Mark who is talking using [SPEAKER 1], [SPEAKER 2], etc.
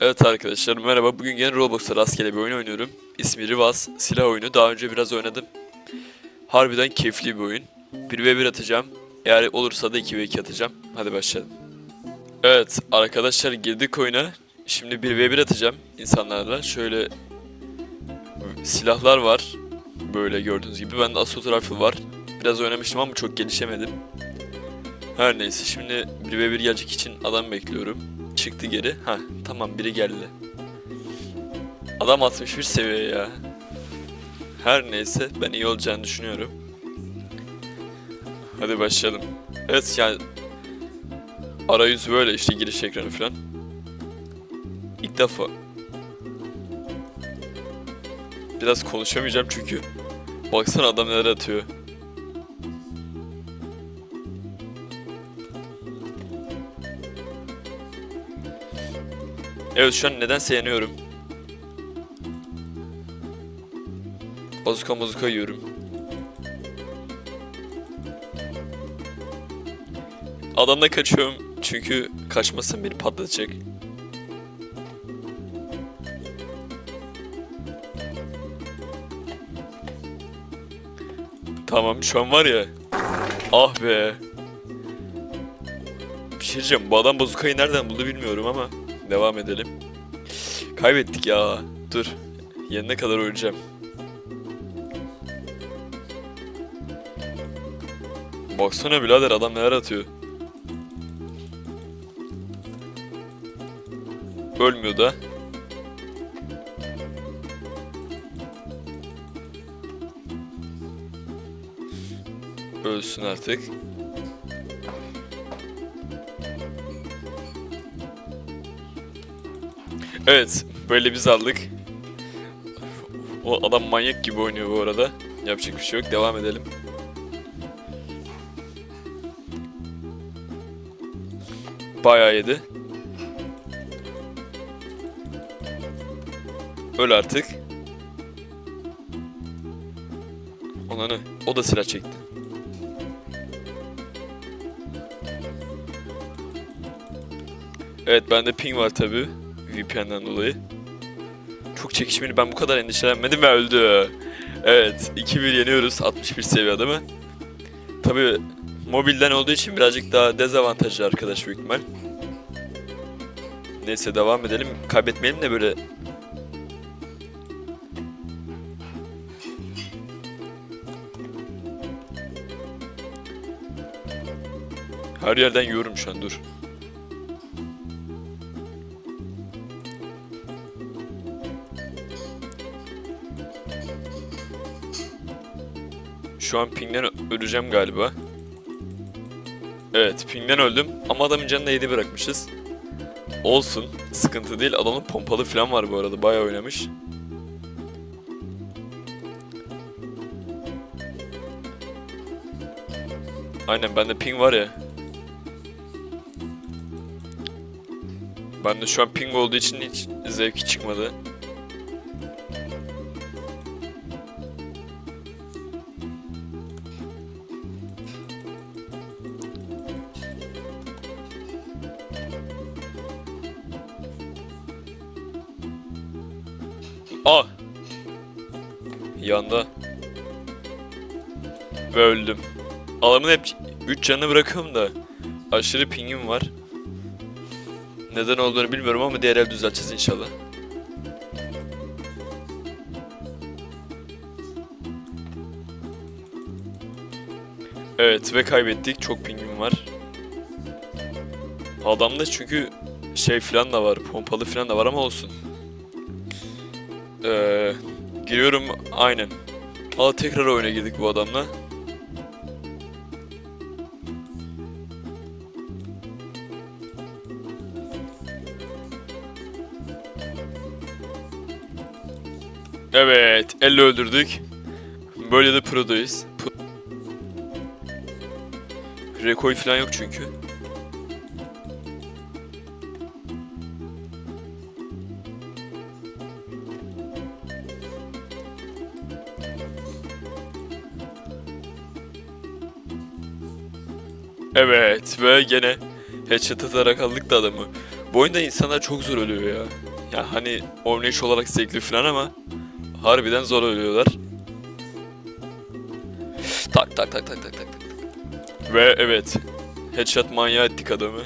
[SPEAKER 1] Evet arkadaşlar merhaba. Bugün yine Roblox'ta rastgele bir oyun oynuyorum. İsmi Rivas. Silah oyunu. Daha önce biraz oynadım. Harbiden keyifli bir oyun. 1v1 atacağım. Eğer olursa da 2v2 atacağım. Hadi başlayalım. Evet arkadaşlar girdik oyuna. Şimdi 1v1 atacağım insanlarla. Şöyle silahlar var. Böyle gördüğünüz gibi. Bende assault rifle var. Biraz oynamıştım ama çok gelişemedim. Her neyse şimdi 1v1 gelecek için adam bekliyorum. Çıktı geri. Ha tamam biri geldi. Adam 61 seviye ya. Her neyse ben iyi olacağını düşünüyorum. Hadi başlayalım. Evet yani arayüzü böyle işte giriş ekranı falan. İlk defa biraz konuşamayacağım çünkü baksana adam neler atıyor. Evet şu an nedense yanıyorum. Bazuka mazuka yiyorum. Adamla kaçıyorum çünkü kaçmasın beni patlatacak. Tamam şu an var ya. Ah be. Bir şey diyeceğim bu adam bazukayı nereden buldu bilmiyorum ama devam edelim. Kaybettik ya. Dur. Yenine kadar oynayacağım. Baksana birader adam neler atıyor. Ölmüyor da. Ölsün artık. Evet, böyle biz aldık. O adam manyak gibi oynuyor bu arada. Yapacak bir şey yok. Devam edelim. Bayağı yedi. Öl artık. Onanı. O da silah çekti. Evet bende ping var tabi. VPN'den dolayı. Çok çekişmeli. Ben bu kadar endişelenmedim ve öldü. Evet. 2-1 yeniyoruz. 61 seviye mi? Tabi mobilden olduğu için birazcık daha dezavantajlı arkadaş büyük ihtimal. Neyse devam edelim. Kaybetmeyelim de böyle Her yerden yiyorum şu an dur. Şu an pingden öleceğim galiba. Evet pingden öldüm ama adamın canını 7 bırakmışız. Olsun sıkıntı değil adamın pompalı falan var bu arada bayağı oynamış. Aynen bende ping var ya. Bende şu an ping olduğu için hiç zevki çıkmadı. Aa! Yanda. Ve öldüm. Adamın hep 3 canını bırakıyorum da aşırı pingim var. Neden olduğunu bilmiyorum ama diğer el düzelteceğiz inşallah. Evet ve kaybettik. Çok pingim var. Adamda çünkü şey falan da var. Pompalı falan da var ama olsun. Ee, giriyorum aynen. Aa tekrar oyuna girdik bu adamla. Evet, elle öldürdük. Böyle de pro'dayız. Pro- Recoil falan yok çünkü. Evet ve gene headshot atarak aldık da adamı. Bu oyunda insanlar çok zor ölüyor ya. Ya hani oynayış olarak zevkli falan ama harbiden zor ölüyorlar. Tak tak tak tak tak tak. Ve evet. Headshot manyağı ettik adamı.